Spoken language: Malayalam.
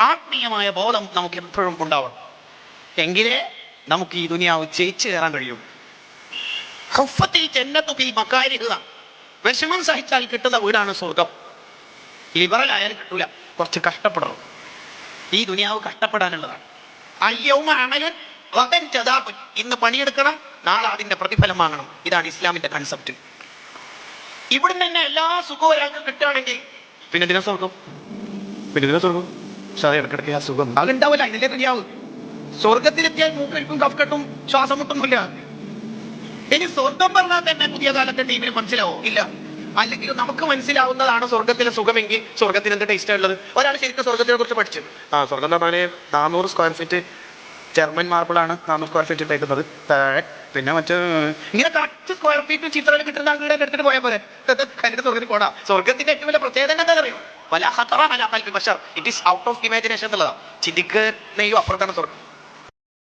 ആത്മീയമായ ബോധം നമുക്ക് എപ്പോഴും ഉണ്ടാവണം. എങ്കിലേ നമുക്ക് ഈ ദുനിയാവ് ജയിച്ചു കയറാൻ കഴിയും. വിഷമം സഹിച്ചാൽ കിട്ടുന്ന വീടാണ് സ്വർഗം. ലിബറൽ ആയാലും കിട്ടൂല. കുറച്ച് കഷ്ടപ്പെടണം. ഈ ദുനിയാവ് കഷ്ടപ്പെടാനുള്ളതാണ്. അയ്യവും അമലൻ ഇന്ന് പണിയെടുക്കണം നാളെ അതിന്റെ പ്രതിഫലം വാങ്ങണം. ഇതാണ് ഇസ്ലാമിന്റെ കൺസെപ്റ്റ് ഇവിടുന്ന് തന്നെ എല്ലാ സുഖവും ഒരാൾക്ക് കിട്ടുകയാണെങ്കിൽ പിന്നെ ദിന സ്വർഗം? പിന്നെ ദിന സ്വർഗം? പക്ഷെ അത് ഇടക്കിടക്ക് ആ സുഖം അതുണ്ടാവില്ല ഇതിന്റെ ദുനിയാവ് സ്വർഗത്തിലെത്തിയാൽ മൂക്കൽക്കും കഫ്കെട്ടും ശ്വാസം മുട്ടൊന്നുമില്ല ഇനി സ്വർഗം പറഞ്ഞാൽ തന്നെ പുതിയ കാലത്തെ ടീമിന് മനസ്സിലാവോ? ഇല്ല. അല്ലെങ്കിൽ നമുക്ക് മനസ്സിലാവുന്നതാണ് സ്വർഗത്തിലെ സുഖമെങ്കിൽ സ്വർഗത്തിന് എന്ത് ടേസ്റ്റ് ഉള്ളത് ഒരാൾ ശരിക്കും സ്വർഗത്തിനെ കുറിച്ച് പഠിച്ചു. ആ സ്വർഗം പറഞ്ഞാൽ നാനൂറ് സ്ക്വയർ ഫീറ്റ് ജർമ്മൻ മാർബിളാണ് നാനൂറ് സ്ക്വയർ ഫീറ്റ് ഇട്ടേക്കുന്നത്. താഴെ. പിന്നെ മറ്റേ ഇങ്ങനെ കറക്റ്റ് സ്ക്വയർ ഫീറ്റ് ചിത്രം കിട്ടുന്ന വീട് എടുത്തിട്ട് പോയാൽ പോലെ കണ്ടിട്ട് സ്വർഗത്തിൽ പോടാ. സ്വർഗത്തിന്റെ ഏറ്റവും വലിയ പ്രത്യേകത എന്താ അറിയോ വല ഖത്തറ അലാ ഖൽബി ബശർ it is out of imagination എന്നുള്ളതാണ്. ചിന്തിക്കുന്നതിനും അപ്പുറത്താണ് സ്വർഗം